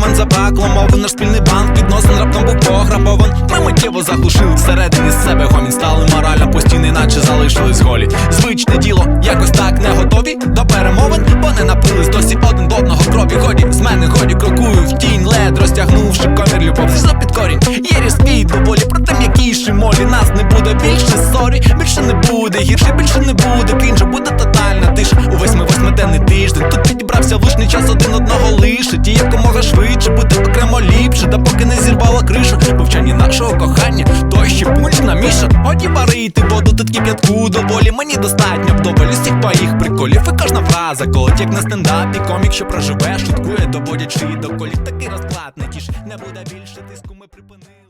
момент забракло мови наш спільний банк відносин раптом був пограбован. Ми миттєво заглушили всередині себе гомін стали морально постійно, наче залишились голі. Звичне діло, якось так не готові до перемовин, бо не напились досі мене годі крокую в тінь, лед розтягнувши комір любов за під корінь. Є різкий доволі, проте м'якіші молі. Нас не буде більше сорі, більше не буде гірше, більше не буде крінжа, буде тотальна тиша. Увесь ми восьмиденний тиждень. Тут підібрався влучний час один одного лишить. І якомога швидше бути окремо ліпше, та поки не зірвала кришу. Мовчання нашого кохання, то ще пунч на міша. Годі варити воду, тут кип'ятку доволі. Мені достатньо вдоволі всіх твоїх приколів. І кожна фраза колоть, як на стендапі. Комік, що проживе, шуткує, доводячи до колів. Такий розклад не тіш, не буде більше тиску, ми припинили.